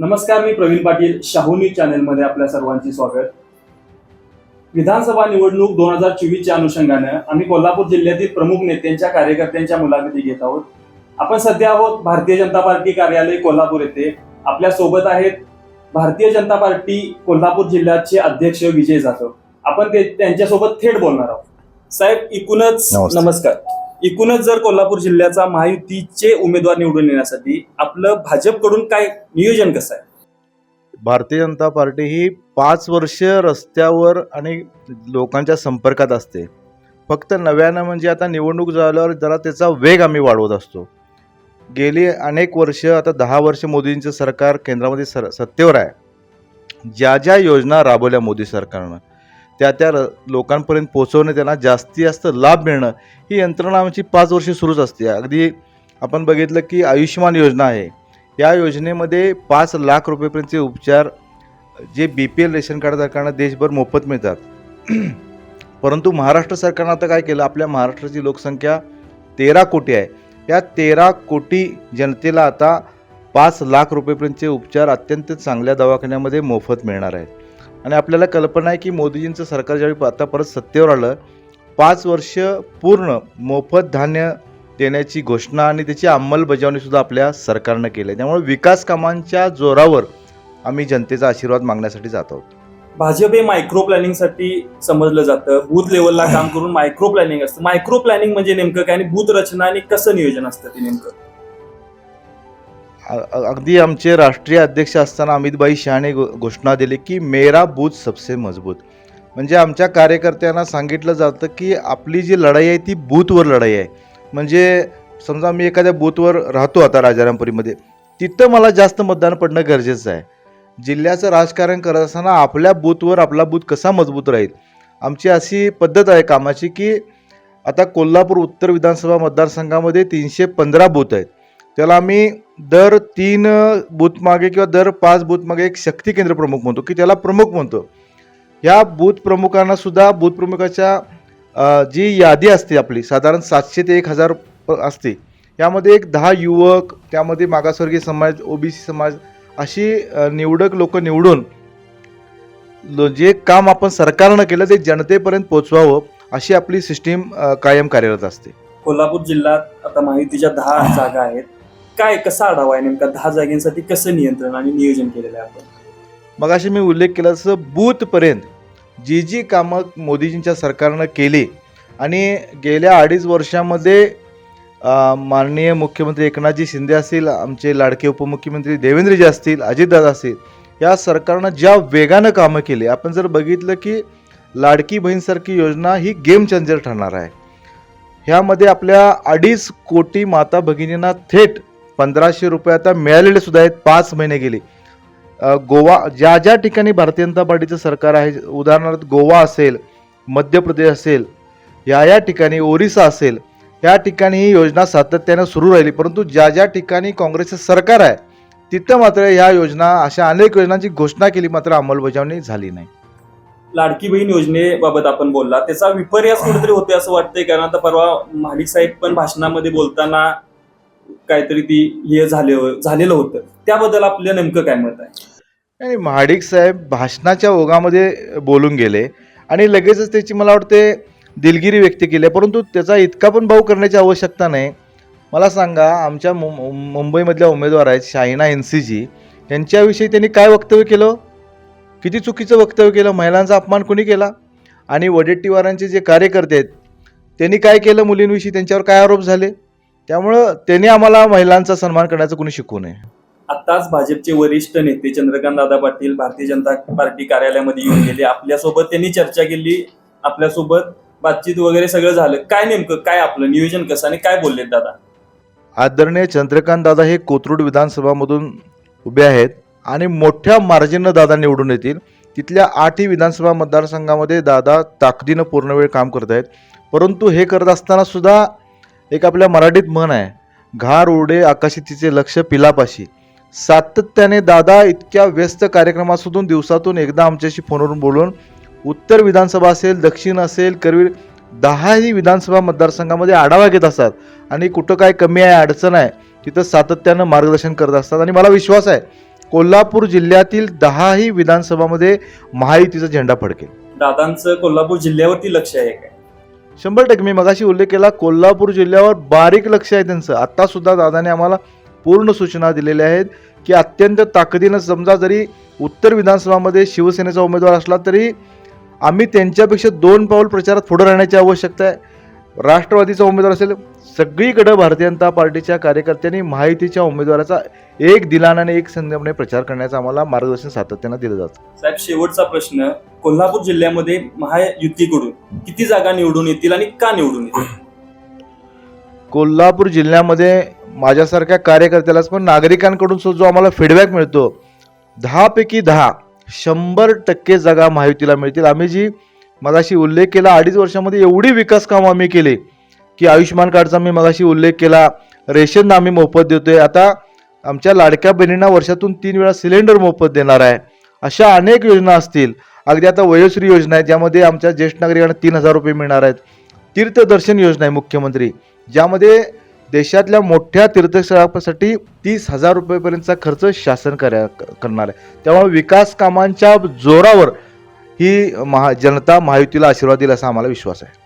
नमस्कार मी प्रवीण पाटील शाहू न्यूज चॅनलमध्ये आपल्या सर्वांचे स्वागत. विधानसभा निवडणूक दोन हजार चोवीसच्या अनुषंगानं आम्ही कोल्हापूर जिल्ह्यातील प्रमुख नेत्यांच्या कार्यकर्त्यांच्या मुलाखती घेत आहोत. आपण सध्या आहोत भारतीय जनता पार्टी कार्यालय कोल्हापूर येथे. आपल्यासोबत आहेत भारतीय जनता पार्टी कोल्हापूर जिल्ह्याचे अध्यक्ष विजय जाधव. आपण ते त्यांच्यासोबत थेट बोलणार आहोत. साहेब एकूणच. नमस्कार. एकूणच जर कोल्हापूर जिल्ह्याचा महायुतीचे उमेदवार निवडून येण्यासाठी आपलं भाजपकडून काय नियोजन कसं आहे? भारतीय जनता पार्टी ही पाच वर्ष रस्त्यावर आणि लोकांच्या संपर्कात असते. फक्त नव्यानं म्हणजे आता निवडणूक झाल्यावर जरा त्याचा वेग आम्ही वाढवत असतो. गेली अनेक वर्ष आता दहा वर्ष मोदींचं सरकार केंद्रामध्ये सर सत्तेवर आहे. ज्या ज्या योजना राबवल्या मोदी सरकारनं त्या त्या र- लोकांपर्यंत पोहोचवणं त्यांना जास्तीत जास्त लाभ मिळणं ही यंत्रणा आमची पाच वर्ष सुरूच असते. अगदी आपण बघितलं की आयुष्यमान योजना आहे. या योजनेमध्ये पाच लाख रुपयेपर्यंतचे उपचार जे बी पी एल रेशन कार्डधारकांना देशभर मोफत मिळतात. परंतु महाराष्ट्र सरकारनं आता काय केलं? आपल्या महाराष्ट्राची लोकसंख्या तेरा कोटी आहे. या तेरा कोटी जनतेला आता पाच लाख रुपयेपर्यंतचे उपचार अत्यंत चांगल्या दवाखान्यामध्ये मोफत मिळणार आहेत. आणि आपल्याला कल्पना आहे की मोदीजींचं सरकार ज्यावेळी आता परत सत्तेवर आलं पाच वर्ष पूर्ण मोफत धान्य देण्याची घोषणा आणि त्याची अंमलबजावणीसुद्धा आपल्या सरकारनं केली आहे. त्यामुळे विकास कामांच्या जोरावर आम्ही जनतेचा आशीर्वाद मागण्यासाठी जात आहोत. भाजप हे मायक्रो प्लॅनिंगसाठी समजलं जातं. बूथ लेवलला काम करून मायक्रो प्लॅनिंग असतं. मायक्रो प्लॅनिंग म्हणजे नेमकं काय आणि बूथ रचना आणि कसं नियोजन असतं ते नेमकं? अगदी आमचे राष्ट्रीय अध्यक्ष असताना अमितबाई शहाने घो- घोषणा दिली की मेरा बूथ सबसे मजबूत. म्हणजे आमच्या कार्यकर्त्यांना सांगितलं जातं की आपली जी लढाई आहे ती बूथवर लढाई आहे. म्हणजे समजा मी एखाद्या बूथवर राहतो आता राजारामपुरीमध्ये तिथं मला जास्त मतदान पडणं गरजेचं आहे. जिल्ह्याचं राजकारण करत असताना आपल्या बूथवर आपला बूथ कसा मजबूत राहील? आमची अशी पद्धत आहे कामाची की आता कोल्हापूर उत्तर विधानसभा मतदारसंघामध्ये तीनशे पंधरा बूथ आहेत. त्याला आम्ही दर तीन बूथमागे किंवा दर पाच बूथमागे एक शक्ती केंद्र प्रमुख म्हणतो की त्याला प्रमुख म्हणतो. या बूथ प्रमुखांना सुद्धा बूथ प्रमुखाच्या जी यादी असते आपली साधारण सातशे ते एक हजार असते. यामध्ये एक दहा युवक त्यामध्ये मागासवर्गीय समाज ओबीसी समाज अशी निवडक लोक निवडून जे काम आपण सरकारनं केलं ते जनतेपर्यंत पोचवावं अशी आपली सिस्टीम कायम कार्यरत असते. कोल्हापूर जिल्ह्यात आता माहितीच्या दहा जागा आहेत. काय कसा आढावा आहे नेमका? दहा जागांसाठी कसं नियंत्रण आणि नियोजन केलेलं आहे आपण? मग अशी मी उल्लेख केला तसं बूथपर्यंत जी जी कामं मोदीजींच्या सरकारनं केली आणि गेल्या अडीच वर्षामध्ये माननीय मुख्यमंत्री एकनाथजी शिंदे असतील आमचे लाडके उपमुख्यमंत्री देवेंद्रजी असतील अजितदादा असतील या सरकारनं ज्या वेगानं कामं केली आपण जर बघितलं की लाडकी बहीणसारखी योजना ही गेम चेंजर ठरणार आहे. ह्यामध्ये आपल्या अडीच कोटी माता भगिनींना थेट पंधराशे रुपये आता मिळालेले सुद्धा आहेत पाच महिने गेले. गोवा ज्या ज्या ठिकाणी भारतीय जनता पार्टीचं सरकार आहे उदाहरणार्थ गोवा असेल मध्य प्रदेश असेल या या ठिकाणी ओरिसा असेल या ठिकाणी ही योजना सातत्यानं सुरू राहिली परंतु ज्या ज्या ठिकाणी काँग्रेसचं सरकार आहे तिथं मात्र ह्या योजना अशा अनेक योजनांची घोषणा केली मात्र अंमलबजावणी झाली नाही. लाडकी बहीण योजनेबाबत आपण बोलला. त्याचा विपर्यास कुठेतरी होते असं वाटतंय कारण आता परवा महाडिक साहेब पण भाषणामध्ये बोलताना काहीतरी ती हे झाले झालेलं होतं. त्याबद्दल आपलं नेमकं काय मत आहे? महाडिक साहेब भाषणाच्या ओघामध्ये बोलून गेले आणि लगेचच त्याची मला वाटते दिलगिरी व्यक्त केली आहे. परंतु त्याचा इतका पण भाव करण्याची आवश्यकता नाही. मला सांगा आमच्या मुं मुंबईमधल्या उमेदवार आहेत शाहिना एन सी जी यांच्याविषयी त्यांनी काय वक्तव्य केलं? किती चुकीचं वक्तव्य केलं? महिलांचा अपमान कोणी केला? आणि वडेट्टीवारांचे जे कार्यकर्ते आहेत त्यांनी काय केलं मुलींविषयी? त्यांच्यावर काय आरोप झाले? त्यामुळं त्यांनी आम्हाला महिलांचा सन्मान करण्याचं कोणी शिकवू नये. आताच भाजपचे वरिष्ठ नेते चंद्रकांत दादा पाटील भारतीय जनता पार्टी कार्यालयामध्ये येऊन गेले. आपल्यासोबत त्यांनी चर्चा केली. आपल्यासोबत बातचीत वगैरे सगळं झालं. काय नेमकं काय आपलं नियोजन कसं आणि काय बोललेत दादा? आदरणीय चंद्रकांत दादा हे कोथरूड विधानसभामधून उभे आहेत आणि मोठ्या मार्जिननं दादा निवडून येतील. तिथल्या आठही विधानसभा मतदारसंघामध्ये दादा ताकदीनं पूर्ण वेळ काम करत आहेत परंतु हे करत असताना सुद्धा एक आपल्या मराठीत म्हण आहे घार उडे आकाशी तिचे लक्ष पिलापाशी. सातत्याने दादा इतक्या व्यस्त कार्यक्रमातून दिवसातून एकदा आमच्याशी फोनवरून बोलून उत्तर विधानसभा असेल दक्षिण असेल करवीर दहाही विधानसभा मतदारसंघामध्ये आढावा घेत असतात आणि कुठं काय कमी आहे अडचण आहे तिथं सातत्यानं मार्गदर्शन करत असतात. आणि मला विश्वास आहे कोल्हापूर जिल्ह्यातील दहाही विधानसभामध्ये महायुतीचा झेंडा फडकेल. दादांचं कोल्हापूर जिल्ह्यावरती लक्ष आहे काय शंभर टक्के. मी मगाशी उल्लेख केला कोल्हापूर जिल्ह्यावर बारीक लक्ष आहे त्यांचं. आत्तासुद्धा दादाने आम्हाला पूर्ण सूचना दिलेल्या आहेत की अत्यंत ताकदीनं समजा जरी उत्तर विधानसभामध्ये शिवसेनेचा उमेदवार असला तरी आम्ही त्यांच्यापेक्षा दोन पाऊल प्रचारात पुढे राहण्याची आवश्यकता आहे. राष्ट्रवादीचा उमेदवार असेल सगळीकडे भारतीय जनता पार्टीच्या कार्यकर्त्यांनी महायुतीच्या उमेदवाराचा एक दिलाने एक संयमने प्रचार करण्याचं आम्हाला मार्गदर्शन सातत्यानं दिलं जातं. साहेब शेवटचा प्रश्न कोल्हापूर जिल्ह्यामध्ये महायुतीकडून किती जागा निवडून येतील आणि का निवडून येतील? कोल्हापूर जिल्ह्यामध्ये माझ्यासारख्या कार्यकर्त्यालाच पण नागरिकांकडून सु- जो आम्हाला फीडबॅक मिळतो दहापैकी दहा शंभर टक्के जागा महायुतीला मिळतील. आम्ही जी मगाशी उल्लेख केला अडीच वर्षामध्ये एवढी विकास कामं आम्ही केले की आयुष्यमान कार्डचा मी मगाशी उल्लेख केला रेशन आम्ही मोफत देतोय. आता आमच्या लाडक्या बहिणींना वर्षातून तीन वेळा सिलेंडर मोफत देणार आहे. अशा अनेक योजना असतील. अगदी आता वयोश्री योजना आहे ज्यामध्ये आमच्या ज्येष्ठ नागरिकांना तीन हजार रुपये मिळणार आहेत. तीर्थदर्शन योजना आहे मुख्यमंत्री ज्यामध्ये देशातल्या मोठ्या तीर्थस्थळासाठी तीस हजार रुपयेपर्यंतचा खर्च शासन करा करणार आहे. त्यामुळे विकास कामांच्या जोरावर ही महा जनता महायुतीला आशीर्वाद दिला असा आम्हाला विश्वास आहे.